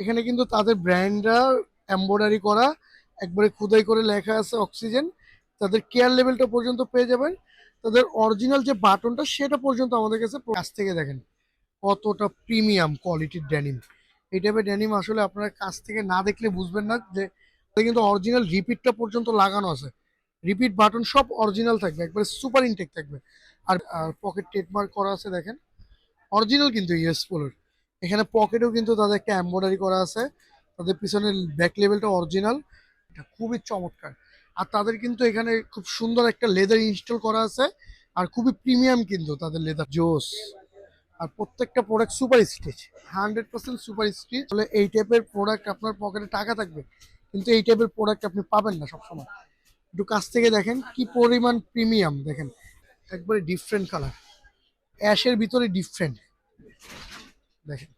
এখানে কিন্তু তাদের ব্র্যান্ডরা এম্বয়ডারি করা, একবারে খোদাই করে লেখা আছে অক্সিজেন তাদের কেয়ার লেভেলটা পর্যন্ত পেয়ে যাবেন। তাদের অরিজিনাল যে বাটনটা সেটা পর্যন্ত আমাদের কাছে কাছ থেকে দেখেন কতটা প্রিমিয়াম কোয়ালিটির ড্যানিম এই টাইপের ড্যানিম আসলে আপনারা কাছ থেকে না দেখলে বুঝবেন না যে কিন্তু অরিজিনাল রিপিটটা পর্যন্ত লাগানো আছে। রিপিট বাটন সব অরিজিনাল থাকবে, একবারে সুপার ইনটেক থাকবে। আর পকেট ট্রেডমার্ক করা আছে দেখেন। অরিজিনাল কিন্তু ইউএস পোলোর। এখানে পকেটেও কিন্তু তাদের একটা এম্বয়ডারি করা আছে। তাদের পিছনের ব্যাক লেভেলটা অরিজিনাল এটা খুবই চমৎকার। আর তাদের কিন্তু এখানে খুব সুন্দর একটা লেদার ইনস্টল করা আছে। আর খুবই প্রিমিয়াম কিন্তু তাদের লেদার জোস। আর প্রত্যেকটা product super stitch hundred percent super stitch তাহলে এই টাইপের প্রোডাক্ট আপনার পকেটে টাকা থাকবে। কিন্তু এই টাইপের প্রোডাক্ট আপনি পাবেন না সবসময়। একটু কাছ থেকে দেখেন কি পরিমাণ প্রিমিয়াম দেখেন। একবারে ডিফারেন্ট কালার অ্যাশের ভিতরে ডিফারেন্ট দেখেন,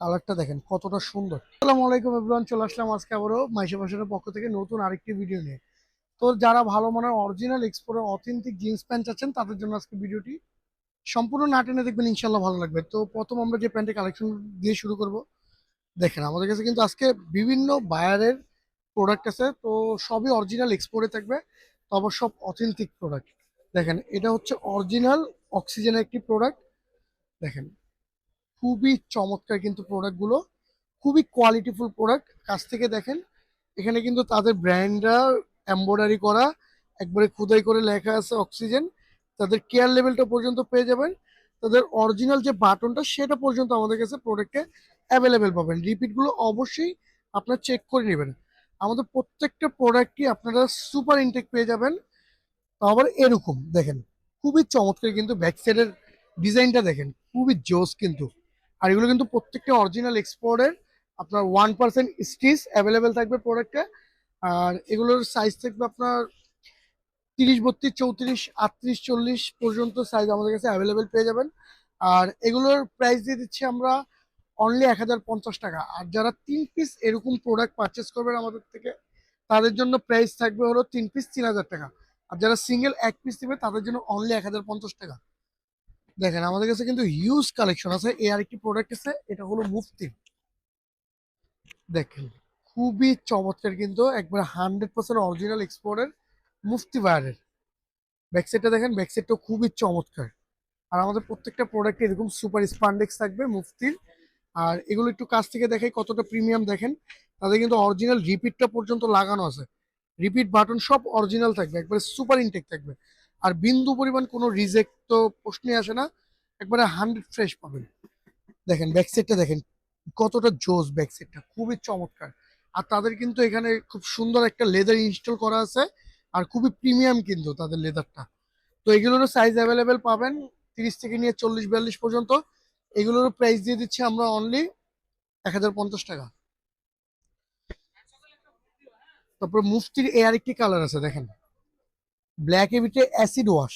কালারটা দেখেন কতটা সুন্দর। আসসালামু আলাইকুম এভরিওয়ান চলে আসলাম আজকে আবারও মাইশা ফাশনের পক্ষ থেকে নতুন আরেকটি ভিডিও নিয়ে। তো যারা ভালো মানের অরিজিনাল এক্সপোর্টের অথেন্টিক জিন্স প্যান্ট চাচ্ছেন, তাদের জন্য আজকে ভিডিওটি সম্পূর্ণ না টেনে দেখবেন ইনশাল্লাহ ভালো লাগবে। তো প্রথম আমরা যে প্যান্টের কালেকশন দিয়ে শুরু করব, দেখেন আমাদের কাছে কিন্তু আজকে বিভিন্ন বায়ারের প্রোডাক্ট আছে, তো সবই অরিজিনাল এক্সপোর্টে থাকবে, তো আবার সব অথেন্টিক প্রোডাক্ট দেখেন, এটা হচ্ছে অরিজিনাল অক্সিজেনের একটি প্রোডাক্ট দেখেন খুবই চমৎকার কিন্তু প্রোডাক্টগুলো খুবই কোয়ালিটিফুল প্রোডাক্ট কাছ থেকে দেখেন, এখানে কিন্তু তাদের ব্র্যান্ডরা এম্বয়ডারি করা, একবারে খোদাই করে লেখা আছে অক্সিজেন তাদের কেয়ার লেভেলটা পর্যন্ত পেয়ে যাবেন। তাদের অরিজিনাল যে বাটনটা সেটা পর্যন্ত আমাদের কাছে প্রোডাক্টে অ্যাভেলেবেল পাবেন। রিপিটগুলো অবশ্যই আপনার চেক করে নেবেন। আমাদের প্রত্যেকটা প্রোডাক্টই আপনারা সুপার ইনটেক পেয়ে যাবেন। আবার এরকম, দেখেন, খুবই চমৎকার কিন্তু ব্যাক সাইডের ডিজাইনটা দেখেন, খুবই জোস কিন্তু। আর এগুলো কিন্তু প্রত্যেকটা অরিজিনাল এক্সপোর্টের আপনার ওয়ান পার্সেন্ট স্টিচ অ্যাভেলেবেল থাকবে প্রোডাক্টে আর এগুলোর সাইজ থাকবে আপনার তিরিশ, বত্রিশ, চৌত্রিশ, আটত্রিশ, চল্লিশ পর্যন্ত সাইজ আমাদের কাছে অ্যাভেলেবেল পেয়ে যাবেন। আর এগুলোর প্রাইস দিয়ে দিচ্ছি আমরা অনলি এক হাজার পঞ্চাশ টাকা। আর যারা তিন পিস এরকম প্রোডাক্ট পারচেস করবেন আমাদের থেকে, তাদের জন্য প্রাইস থাকবে হলো তিন পিস তিন হাজার টাকা। আর যারা সিঙ্গেল এক পিস নেবে, তাদের জন্য অনলি এক হাজার পঞ্চাশ টাকা। দেখেন, আমাদের কাছে কিন্তু হিউজ কালেকশন আছে। এই আরেকটি প্রোডাক্ট আছে, এটা হলো মুফতি। দেখেন, খুবই চমৎকার কিন্তু, একবার হান্ড্রেড পার্সেন্ট অরিজিনাল এক্সপোর্টের মুফতি বায়ারের ব্যাকসাইডটা দেখেন ব্যাকসাইডটা খুবই চমৎকার। আর আমাদের প্রত্যেকটা প্রোডাক্টে এরকম সুপার স্পান্ডেক্স থাকবে মুফতির। আর এগুলো একটু কাছ থেকে দেখাই কতটা প্রিমিয়াম দেখেন। তাদের কিন্তু অরিজিনাল রিপিটটা পর্যন্ত লাগানো আছে। রিপিট বাটন সব অরিজিনাল থাকবে, একবারে সুপার ইনটেক থাকবে। আর বিন্দু পরিমাণ কোনো রিজেক্ট তো প্রশ্নে আসে না, একবারে হান্ড্রেড ফ্রেশ পাবেন। দেখেন ব্যাকসাইডটা দেখেন, কতটা জোস ব্যাকসাইডটা খুবই চমৎকার। আর তাদের কিন্তু এখানে খুব সুন্দর একটা লেদার ইনস্টল করা আছে, আর খুবই প্রিমিয়াম কিন্তু তাদের লেদারটা তো এগুলোরও সাইজ অ্যাভেলেবেল পাবেন, তিরিশ থেকে নিয়ে চল্লিশ বিয়াল্লিশ পর্যন্ত। এগুলোরও প্রাইস দিয়ে দিচ্ছি আমরা অনলি এক হাজার পঞ্চাশ টাকা। তারপর মুফতির এ আরেকটি কালার আছে, দেখেন। ব্ল্যাক এভিটে অ্যাসিড ওয়াশ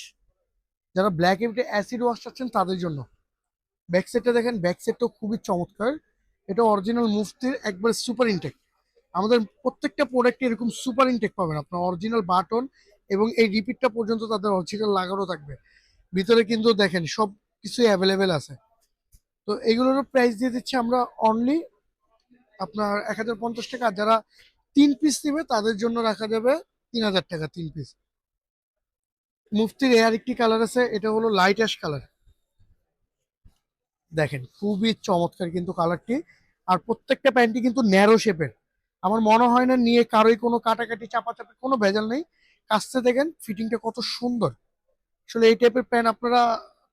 যারা ব্ল্যাক এভিটে অ্যাসিড ওয়াশ চাচ্ছেন, তাদের জন্য। ব্যাক সেটটা দেখেন ব্যাক সেটটাও খুবই চমৎকার। এটা অরিজিনাল মুফতির একবার সুপার ইনটেক আমাদের প্রত্যেকটা প্রোডাক্টে এরকম সুপার ইনটেক পাবেন। আপনার অরিজিনাল বাটন এবং এই রিপিটটা পর্যন্ত তাদের অরিজিনাল লাগানো থাকবে। ভিতরে কিন্তু দেখেন, সব কিছুই অ্যাভেলেবেল আছে। তো এগুলোরও প্রাইস দিয়ে দিচ্ছি আমরা অনলি আপনার এক হাজার পঞ্চাশ টাকা। যারা তিন পিস নেবে, তাদের জন্য রাখা যাবে তিন হাজার টাকা, তিন পিস মুফতির এর একটি কালার আছে, এটা হলো লাইট অ্যাশ কালার দেখেন, খুবই চমৎকার কিন্তু কালারটি আর প্রত্যেকটা প্যান্টই কিন্তু ন্যারো শেপের আমার মনে হয় না নিয়ে কারোই কোনো কাটাকাটি, চাপাচাপি, কোনো ভেজাল নেই। কাছতে দেখেন ফিটিংটা কত সুন্দর। আসলে এই টাইপের প্যান্ট আপনারা,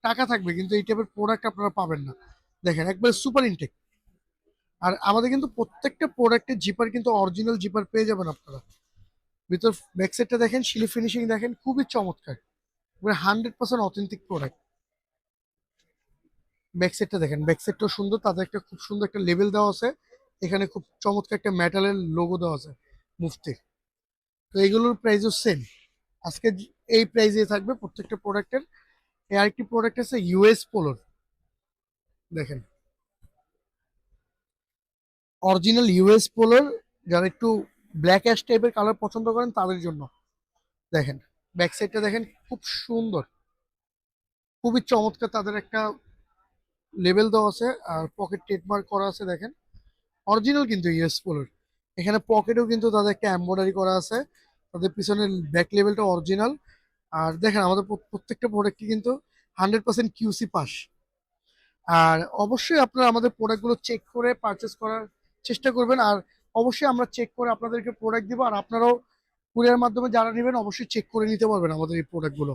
টাকা থাকবে, কিন্তু এই টাইপের প্রোডাক্ট আপনারা পাবেন না। দেখেন, একবার সুপার ইনটেক আর আমাদের কিন্তু প্রত্যেকটা প্রোডাক্টের জিপার কিন্তু অরিজিনাল জিপার পেয়ে যাবেন আপনারা। ভিতর ব্যাক সাইডটা দেখেন শিলি ফিনিশিং দেখেন, খুবই চমৎকার। Hundred percent authentic product back সাইডটা দেখেন ব্যাকসাইডটাও সুন্দর তাদের একটা খুব সুন্দর একটা লেভেল দেওয়া আছে। এখানে খুব চমৎকার একটা মেটালের লোগো দেওয়া আছে মুফতির তো এইগুলোর প্রাইসও সেম আজকে এই প্রাইসে থাকবে প্রত্যেকটা প্রোডাক্টের আরেকটি প্রোডাক্ট আছে ইউএস পোলোর দেখেন। অরিজিনাল ইউএস পোলোর যারা একটু ব্ল্যাক অ্যাশ টাইপের কালার পছন্দ করেন, তাদের জন্য। দেখেন। ব্যাক সাইডটা দেখেন, খুব সুন্দর। খুবই চমৎকার তাদের একটা লেভেল দেওয়া আছে, আর পকেট ট্রেডমার্ক করা আছে দেখেন। অরিজিনাল কিন্তু ইউএস পোলোর এখানে পকেটেও কিন্তু তাদের একটা এম্ব্রয়ডারি করা আছে। তাদের পিছনে ব্যাক লেভেলটা অরিজিনাল আর দেখেন, আমাদের প্রত্যেকটা প্রোডাক্টই কিন্তু হান্ড্রেড পার্সেন্ট কিউসি পাস। আর অবশ্যই আপনারা আমাদের প্রোডাক্টগুলো চেক করে পারচেস করার চেষ্টা করবেন। আর অবশ্যই আমরা চেক করে আপনাদেরকে প্রোডাক্ট দিব। আর আপনারাও কুরিয়ার মাধ্যমে যারা নেবেন অবশ্যই চেক করে নিতে পারবেন আমাদের এই প্রোডাক্টগুলো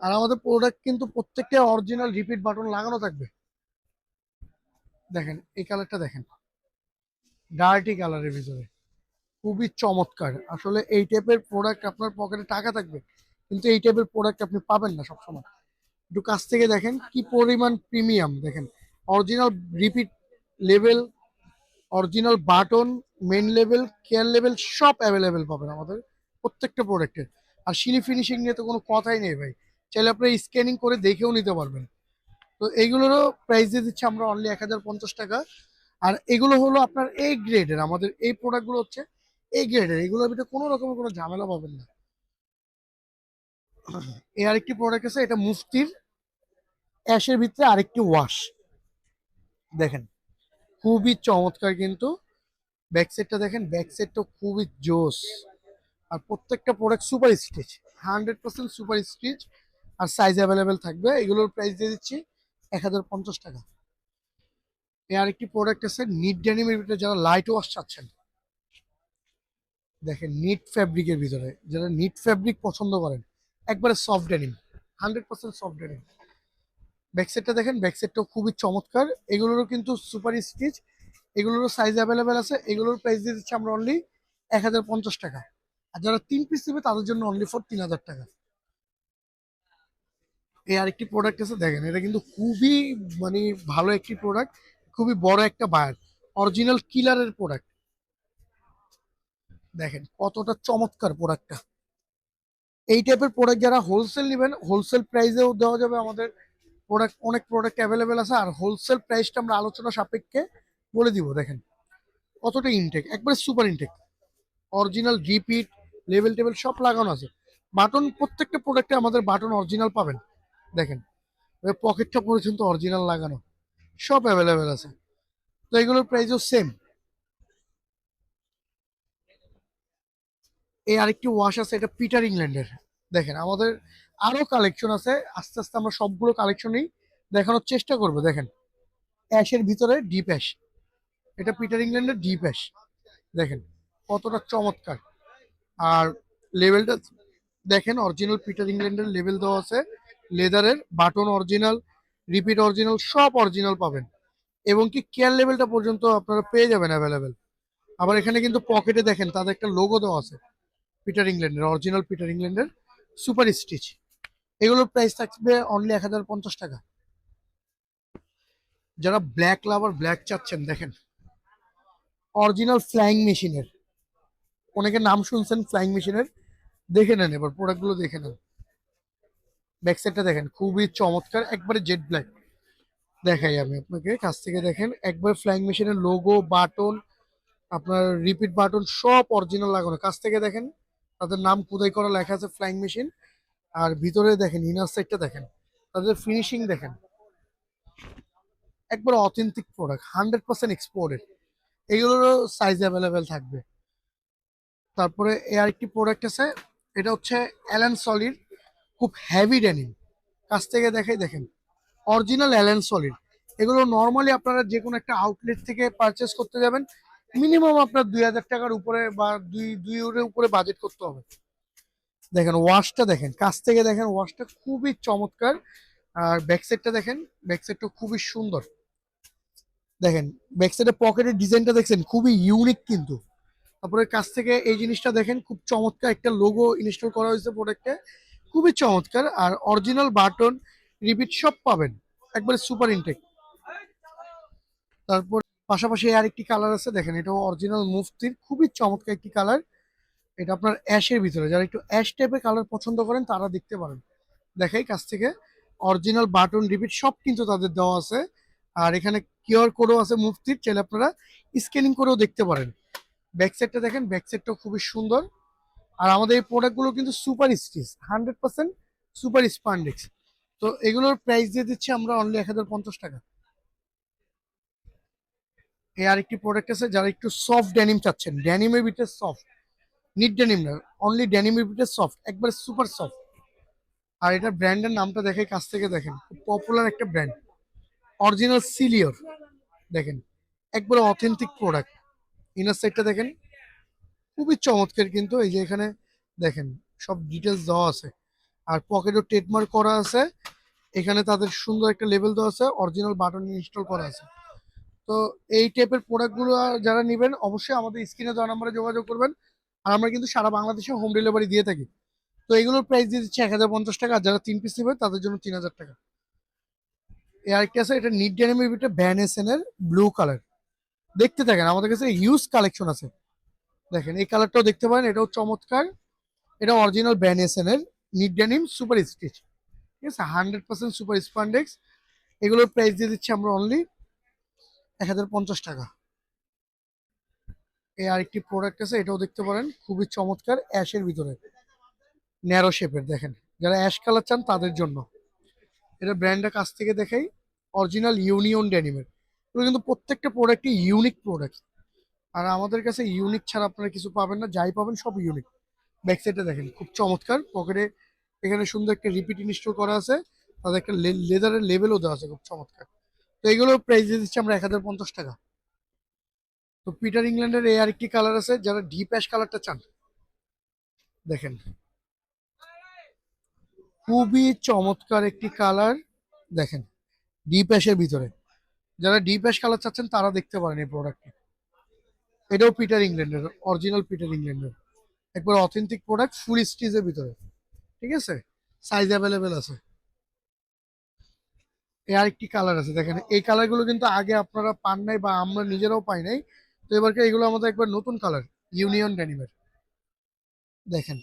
আর আমাদের প্রোডাক্ট কিন্তু প্রত্যেকটা অরিজিনাল রিপিট বাটন লাগানো থাকবে। দেখেন, এই কালারটা দেখেন। ডার্টি কালারের ভিতরে। খুবই চমৎকার। আসলে এই টাইপের প্রোডাক্ট আপনার পকেটে টাকা থাকবে, কিন্তু এই টাইপের প্রোডাক্ট আপনি পাবেন না সবসময়। একটু কাছ থেকে দেখেন কি পরিমাণ প্রিমিয়াম দেখেন original repeat level original button main level care level সব অ্যাভেলেবেল পাবেন আমাদের প্রত্যেকটা প্রোডাক্টের আর সিলি ফিনিশিং নিয়ে তো কোনো কথাই নেই ভাই। চাইলে আপনি স্ক্যানিং করে দেখেও নিতে পারবেন। তো এইগুলোরও প্রাইস দিয়ে দিচ্ছি আমরা অনলি এক হাজার পঞ্চাশ টাকা। আর এগুলো হলো আপনার এ গ্রেডের আমাদের এই প্রোডাক্টগুলো হচ্ছে এ গ্রেডের এগুলোর ভিতরে কোনো রকমের কোনো ঝামেলা পাবেন না। এই আরেকটি প্রোডাক্ট আছে, এটা মুফতির। অ্যাশের ভিতরে আরেকটি ওয়াশ দেখেন। খুবই চমৎকার কিন্তু। ব্যাক সাইডটা দেখেন ব্যাক সাইডটা খুবই জোস আর প্রত্যেকটা product super stitch hundred percent super stitch আর সাইজ অ্যাভেলেবেল থাকবে, এগুলোর প্রাইস দিয়ে দিচ্ছি এক হাজার পঞ্চাশ টাকা। এই আরেকটি প্রোডাক্ট আছে নিট ডেনিমের ভিতরে যারা লাইট ওয়াশ চাচ্ছেন। দেখেন নিট ফ্যাব্রিকের ভিতরে, যারা নিট ফ্যাব্রিক পছন্দ করেন, একবারে soft denim hundred percent soft denim ব্যাকসেটটা দেখেন ব্যাকসেটটাও খুবই চমৎকার। এগুলোরও কিন্তু সুপার স্টিচ এগুলোরও সাইজ অ্যাভেলেবেল আছে, এগুলোর প্রাইস দিয়ে দিচ্ছি আমরা অনলি এক হাজার পঞ্চাশ টাকা। আর যারা তিন পিস নেবে, তাদের জন্য অনলি ফর তিন হাজার টাকা। এই আরেকটি প্রোডাক্ট আছে, দেখেন, এটা কিন্তু খুবই মানে ভালো একটি প্রোডাক্ট খুবই বড় একটা বায়ার অরিজিনাল কিলারের প্রোডাক্ট দেখেন, কতটা চমৎকার প্রোডাক্টটা এই টাইপের প্রোডাক্ট যারা হোলসেল নেবেন হোলসেল প্রাইসেও দেওয়া যাবে আমাদের প্রোডাক্ট অনেক প্রোডাক্ট অ্যাভেলেবেল আছে। আর হোলসেল প্রাইসটা আমরা আলোচনা সাপেক্ষে বলে দিব, দেখেন। কতটা ইনটেক একবারে সুপার ইনটেক অরিজিনাল রিপিট লেভেল টেবিল সব লাগানো আছে। বাটন প্রত্যেকটা প্রোডাক্টে আমাদের বাটন অরিজিনাল পাবেন। দেখেন পকেটটা পর্যন্ত অরিজিনাল লাগানো। সব অ্যাভেলেবেল আছে। তো এগুলোর প্রাইসও সেম এই আরেকটি ওয়াশ আছে, এটা পিটার ইংল্যান্ডের দেখেন, আমাদের আরও কালেকশন আছে। আস্তে আস্তে আমরা সবগুলো কালেকশনই দেখানোর চেষ্টা করব, দেখেন। অ্যাশের ভিতরে ডিপ অ্যাশ এটা পিটার ইংল্যান্ডের ডিপ অ্যাশ দেখেন, কতটা চমৎকার। আর লেভেলটা দেখেন অরিজিনাল পিটার ইংল্যান্ডের লেভেল দেওয়া আছে। লেদারের বাটন অরিজিনাল রিপিট অরিজিনাল সব অরিজিনাল পাবেন। এবং কি কেয়ার লেভেলটা পর্যন্ত আপনারা পেয়ে যাবেন অ্যাভেলেবেল আবার এখানে কিন্তু পকেটে দেখেন, তাদের একটা লোগো দেওয়া আছে। পিটার ইংল্যান্ডের অরিজিনাল পিটার ইংল্যান্ডের সুপার স্টিচ এগুলোর প্রাইস থাকবে অনলি এক হাজার পঞ্চাশ টাকা। যারা ব্ল্যাক লাভার ব্ল্যাক চাচ্ছেন, দেখেন। অরিজিনাল ফ্লাইং মেশিনের অনেকে নাম শুনছেন ফ্লাইং মেশিনের দেখে নেন এবার প্রোডাক্টগুলো দেখে নেন। ব্যাক সাইডটা দেখেন, খুবই চমৎকার, একবারে জেড ব্ল্যাক দেখাই আমি আপনাকে, কাছ থেকে দেখেন, একবার ফ্লাইং মেশিনের লোগো বাটন আপনার রিপিট বাটন সব অরিজিনাল লাগানো। কাছ থেকে দেখেন, তাদের নাম খোদাই করা লেখা আছে ফ্লাইং মেশিন আর ভিতরে দেখেন ইনার সাইডটা দেখেন, তাদের ফিনিশিং দেখেন। একবার authentic product hundred percent exported এইগুলোরও size available থাকবে। তারপরে এ আরেকটি প্রোডাক্ট আছে, এটা হচ্ছে অ্যালেন সলিড খুব হেভি ডেনিম কাছ থেকে দেখাই, দেখেন অরিজিনাল অ্যালেন সলিড এগুলো নর্মালি আপনারা যে কোনো একটা আউটলেট থেকে পারচেস করতে যাবেন। মিনিমাম আপনার দুই হাজার টাকার উপরে বা দুই দুই উপরে বাজেট করতে হবে। দেখেন ওয়াশটা দেখেন, কাছ থেকে দেখেন ওয়াশটা খুবই চমৎকার। আর ব্যাক সাইডটা দেখেন ব্যাক সাইডটা খুবই সুন্দর। দেখেন ব্যাক সাইডের পকেটের ডিজাইনটা দেখছেন, খুবই ইউনিক কিন্তু। তারপরে কাছ থেকে এই জিনিসটা দেখেন, খুব চমৎকার একটা লোগো ইনস্টল করা হয়েছে প্রোডাক্টে খুবই চমৎকার, আর অরিজিনাল বাটন রিপিট সব পাবেন। একবারে সুপার ইনটেক তারপর পাশাপাশি আরেকটি কালার আছে, দেখেন, এটাও অরিজিনাল মুফতির খুবই চমৎকার একটি কালার এটা আপনার অ্যাশের ভিতরে। যারা একটু অ্যাশ টাইপের কালার পছন্দ করেন, তারা দেখতে পারেন। দেখাই কাছ থেকে। অরিজিনাল বাটন রিপিট সব কিন্তু তাদের দেওয়া আছে। আর এখানে কিউআর কোডও আছে মুফতির। চাইলে আপনারা স্ক্যানিং করেও দেখতে পারেন। ব্যাক সাইডটা দেখেন ব্যাক সাইডটাও খুবই সুন্দর। আর আমাদের এই প্রোডাক্টগুলো কিন্তু super stitch hundred percent super spandex তো এগুলোর প্রাইস দিয়ে দিচ্ছি আমরা অনলি এক হাজার পঞ্চাশ টাকা। এই আরেকটি প্রোডাক্ট আছে, যারা একটু সফট ড্যানিম চাচ্ছেন। ড্যানিমের ভিতরে সফট নিট ড্যানিম না অনলি ড্যানিমের ভিতরে সফট একবারে সুপার সফট আর এটা ব্র্যান্ডের নামটা দেখে কাছ থেকে দেখেন, খুব পপুলার একটা ব্র্যান্ড অরিজিনাল সিলিওর দেখেন, একবারে অথেন্টিক প্রোডাক্ট ইনার সাইডটা দেখেন, খুবই চমৎকার কিন্তু, এই যে এখানে দেখেন, সব ডিটেলস দেওয়া আছে। আর পকেটও ট্রেডমার্ক করা আছে, এখানে তাদের সুন্দর একটা লেভেল দেওয়া আছে অরিজিনাল বাটন ইনস্টল করা আছে। তো এই টাইপের প্রোডাক্টগুলো যারা নেবেন, অবশ্যই আমাদের স্ক্রিনে দেওয়া নাম্বারে যোগাযোগ করবেন। আর আমরা কিন্তু সারা বাংলাদেশে হোম ডেলিভারি দিয়ে থাকি। তো এগুলোর প্রাইস দিয়ে দিচ্ছি এক হাজার পঞ্চাশ টাকা, আর যারা তিন পিস নেবে তাদের জন্য তিন হাজার টাকা। এই আরেকটা আছে, এটা নিট ডেনিমের ভিতরে ভ্যান এসেনের ব্লু কালার দেখতে থাকেন, আমাদের কাছে হিউজ কালেকশন আছে। দেখেন, এই কালারটাও দেখতে পারেন, এটাও চমৎকার। এটা অরিজিনাল ভ্যান এসেনের নিট ডেনিম সুপার স্টিচ ঠিক আছে হান্ড্রেড পার্সেন্ট সুপার স্পান্ডেক্স এগুলোর প্রাইস দিয়ে দিচ্ছি আমরা অনলি এক হাজার পঞ্চাশ টাকা। এই আরেকটি প্রোডাক্ট আছে, এটাও দেখতে পারেন, খুবই চমৎকার অ্যাশের ভিতরে। ন্যারো শেপের দেখেন। যারা অ্যাশ কালার চান, তাদের জন্য। এটা ব্র্যান্ডের কাছ থেকে দেখাই অরিজিনাল ইউনিয়ন ড্যানিমের এগুলো কিন্তু প্রত্যেকটা প্রোডাক্টই ইউনিক প্রোডাক্ট আর আমাদের কাছে ইউনিক ছাড়া আপনারা কিছু পাবেন না, যাই পাবেন সব ইউনিক ব্যাক সাইডটা দেখেন, খুব চমৎকার। পকেটে এখানে সুন্দর একটা রিপিট ইনস্টল করা আছে। তাদের একটা লেদারের লেভেলও দেওয়া আছে, খুব চমৎকার। তো এগুলোর প্রাইস দিচ্ছি আমরা এক হাজার পঞ্চাশ টাকা। তো পিটার ইংল্যান্ডের এই আরেকটি কালার আছে, যারা ডিপ অ্যাশ কালারটা চান। দেখেন। খুবই চমৎকার একটি কালার দেখেন ডিপ অ্যাশের ভিতরে। যারা ডিপ অ্যাশ কালার চাচ্ছেন, তারা দেখতে পারেন এই প্রোডাক্টটি এটাও পিটার ইংল্যান্ডের অরিজিনাল পিটার ইংল্যান্ডের একবার অথেন্টিক প্রোডাক্ট ফুল স্টিজের ভিতরে। ঠিক আছে? সাইজ অ্যাভেলেবেল আছে। এই আরেকটি কালার আছে। দেখেন, এই কালারগুলো কিন্তু আগে আপনারা পান নাই বা আমরা নিজেরাও পাই নাই। তো এবারকে এগুলো আমাদের একবার নতুন কালার ইউনিয়ন ড্যানিমের দেখেন,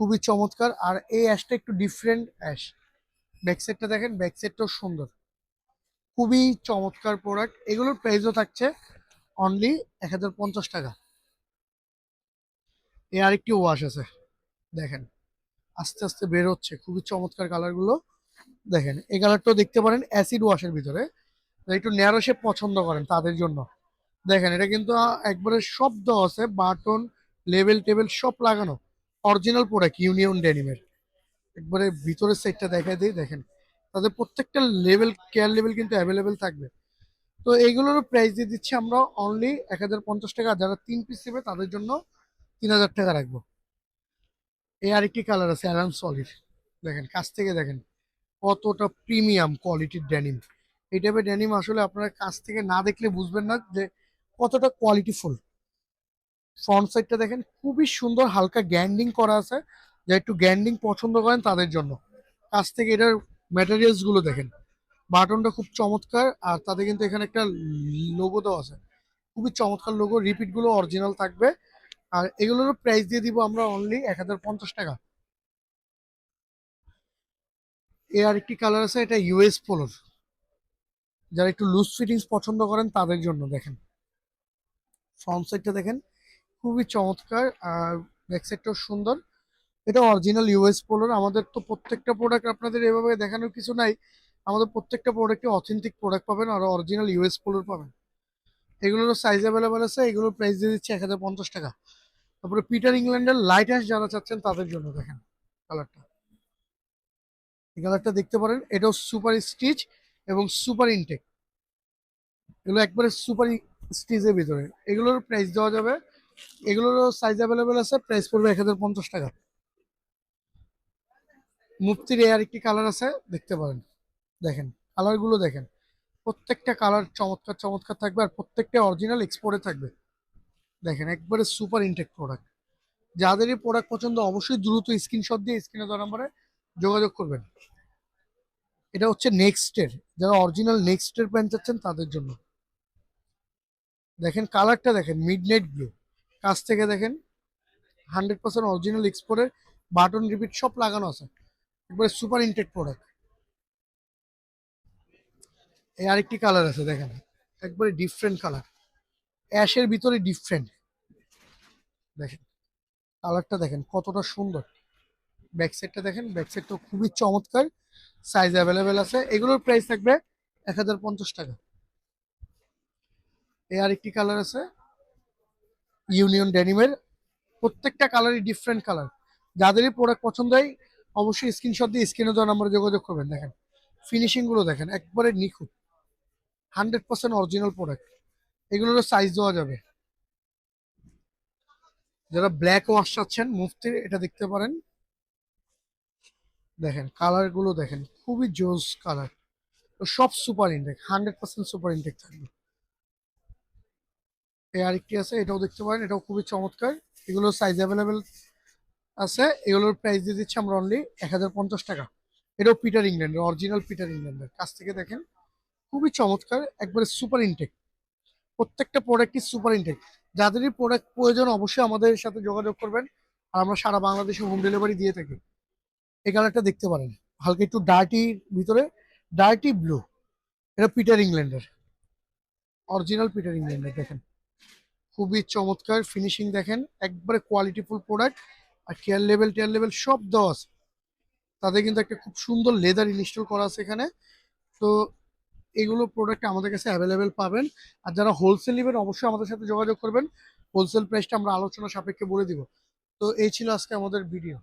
খুবই চমৎকার। আর এই অ্যাশটা একটু ডিফারেন্ট অ্যাশ ব্যাক সাইডটা দেখেন ব্যাক সাইডটাও সুন্দর। খুবই চমৎকার প্রোডাক্ট এগুলোর প্রাইসও থাকছে অনলি এক হাজার পঞ্চাশ টাকা। এ আরেকটি ওয়াশ আছে। দেখেন, আস্তে আস্তে বের হচ্ছে। খুবই চমৎকার কালারগুলো দেখেন, এই কালারটাও দেখতে পারেন অ্যাসিড ওয়াশের ভিতরে। একটু ন্যারো শেপ পছন্দ করেন তাদের জন্য। দেখেন, এটা কিন্তু একবারে সব দেওয়া আছে, বাটন লেভেল টেবিল সব লাগানো। অরিজিনাল প্রোডাক্ট ইউনিয়ন ডেনিমের একবারে ভিতরের সাইডটা দেখা দিই, দেখেন। তাদের প্রত্যেকটা লেভেল কেয়ার লেভেল কিন্তু অ্যাভেলেবেল থাকবে। তো এইগুলোর প্রাইস দিয়ে দিচ্ছি আমরা অনলি এক হাজার পঞ্চাশ টাকা। যারা তিন পিস নেবে, তাদের জন্য তিন হাজার টাকা রাখব। এই আরেকটি কালার আছে অ্যারাম সলিড দেখেন, কাছ থেকে দেখেন, কতটা প্রিমিয়াম কোয়ালিটির ড্যানিম এই টাইপের ড্যানিম আসলে আপনারা কাছ থেকে না দেখলে বুঝবেন না যে কতটা কোয়ালিটিফুল ফ্রন্ট সাইডটা দেখেন, খুবই সুন্দর হালকা গ্যান্ডিং করা আছে। যা একটু গ্যান্ডিং পছন্দ করেন তাদের জন্য। কাছ থেকে এটার ম্যাটেরিয়ালসগুলো দেখেন। বাটনটা খুব চমৎকার, আর তাতে কিন্তু এখানে একটা লোগো দেওয়া আছে। খুবই চমৎকার লোগো রিপিটগুলো অরিজিনাল থাকবে। আর এগুলোরও প্রাইস দিয়ে দিব আমরা অনলি এক হাজার পঞ্চাশ টাকা। এ আরেকটি কালার আছে, এটা ইউএস পোলোর যারা একটু লুজ ফিটিংস পছন্দ করেন তাদের জন্য দেখেন। ফ্রন্ট সাইডটা দেখেন, খুবই চমৎকার আর ব্যাক সাইডটাও সুন্দর। এটা অরিজিনাল ইউএস পোলোর আমাদের তো প্রত্যেকটা প্রোডাক্ট আপনাদের এভাবে দেখানোর কিছু নাই। আমাদের প্রত্যেকটা প্রোডাক্টে অথেন্টিক প্রোডাক্ট পাবেন আর অরিজিনাল ইউএস পোলোর পাবেন। এগুলোর সাইজ অ্যাভেলেবেল আছে এগুলোর প্রাইস দিয়ে দিচ্ছে এক হাজার পঞ্চাশ টাকা। তারপরে পিটার ইংল্যান্ডের লাইট হ্যাশ যারা চাচ্ছেন তাদের জন্য দেখেন কালারটা এই কালারটা দেখতে পারেন, এটাও সুপার স্টিচ এবং সুপার ইনটেক এগুলো একবারে সুপার স্টিচের ভিতরে। এগুলোর প্রাইস দেওয়া যাবে। এগুলোরও সাইজ অ্যাভেলেবেল আছে প্রাইস পড়বে এক হাজার পঞ্চাশ টাকা। মুফতির এ আরেকটি কালার আছে, দেখতে পারেন। দেখেন কালারগুলো দেখেন। প্রত্যেকটা কালার চমৎকার চমৎকার থাকবে আর প্রত্যেকটা অরিজিনাল এক্সপোর্টে থাকবে। দেখেন, একবারে সুপার ইনটেক প্রোডাক্ট যাদের এই প্রোডাক্ট পছন্দ, অবশ্যই দ্রুত স্ক্রিনশট দিয়ে স্ক্রিনে দেওয়া নাম্বারে যোগাযোগ করবেন। এটা হচ্ছে নেক্সটের যারা অরিজিনাল নেক্সটের প্যান্ট চাচ্ছেন, তাদের জন্য। দেখেন কালারটা দেখেন মিড নাইট ব্লু কাছ থেকে দেখেন হান্ড্রেড পার্সেন্ট অরিজিনাল এক্সপোর্টের বাটন রিপিট সব লাগানো আছে। একবারে সুপার ইনটেক প্রোডাক্ট এই আরেকটি কালার আছে দেখেন, একবারে ডিফারেন্ট কালার অ্যাশের ভিতরে ডিফারেন্ট দেখেন কালারটা দেখেন কতটা সুন্দর। ব্যাক সাইডটা দেখেন ব্যাক সাইডটা খুবই চমৎকার। সাইজ অ্যাভেলেবেল আছে। এগুলোর প্রাইস থাকবে এক হাজার পঞ্চাশ টাকা। এই আরেকটি কালার আছে। ইউনিয়ন ডেনিমের প্রত্যেকটা কালারই ডিফারেন্ট কালার যাদেরই প্রোডাক্ট পছন্দ হয়, অবশ্যই স্ক্রিনশট দিয়ে স্ক্রিনে দেওয়া নাম্বারে যোগাযোগ করবেন। দেখেন ফিনিশিংগুলো দেখেন, একবারে নিখুঁত। হান্ড্রেড পার্সেন্ট অরিজিনাল প্রোডাক্ট এগুলোর সাইজ দেওয়া যাবে। যারা ব্ল্যাক ওয়াশ চাচ্ছেন মুফতির এটা দেখতে পারেন। দেখেন কালারগুলো দেখেন, খুবই জোস কালার সব super intact hundred percent super intact থাকবে। এই আরেকটি আছে, এটাও দেখতে পারেন, এটাও খুবই চমৎকার। এগুলোর সাইজ অ্যাভেলেবেল আছে, এগুলোর প্রাইস দিয়ে দিচ্ছি আমরা অনলি এক হাজার পঞ্চাশ টাকা। এটাও পিটার ইংল্যান্ডের অরিজিনাল পিটার ইংল্যান্ডের কাছ থেকে দেখেন, খুবই চমৎকার, একবারে সুপার ইনটেক প্রত্যেকটা প্রোডাক্টই সুপার ইনটেক যাদেরই প্রোডাক্ট প্রয়োজন অবশ্যই আমাদের সাথে যোগাযোগ করবেন, আর আমরা সারা বাংলাদেশে হোম ডেলিভারি দিয়ে থাকি। এই কালারটা দেখতে পারেন, হালকা একটু ডার্টির ভিতরে ডার্টি ব্লু এটা পিটার ইংল্যান্ডের অরিজিনাল পিটার ইংল্যান্ডের দেখেন। খুবই চমৎকার ফিনিশিং দেখেন, একবারে কোয়ালিটিফুল প্রোডাক্ট আর কেয়ার লেভেল টেয়ার লেভেল সব দেওয়া আছে। তাদের কিন্তু একটা খুব সুন্দর লেদার ইনস্টল করা আছে এখানে। তো এগুলো প্রোডাক্ট আমাদের কাছে অ্যাভেলেবেল পাবেন। আর যারা হোলসেল নেবেন, অবশ্যই আমাদের সাথে যোগাযোগ করবেন। হোলসেল প্রাইসটা আমরা আলোচনা সাপেক্ষে বলে দিব। তো এই ছিল আজকে আমাদের ভিডিও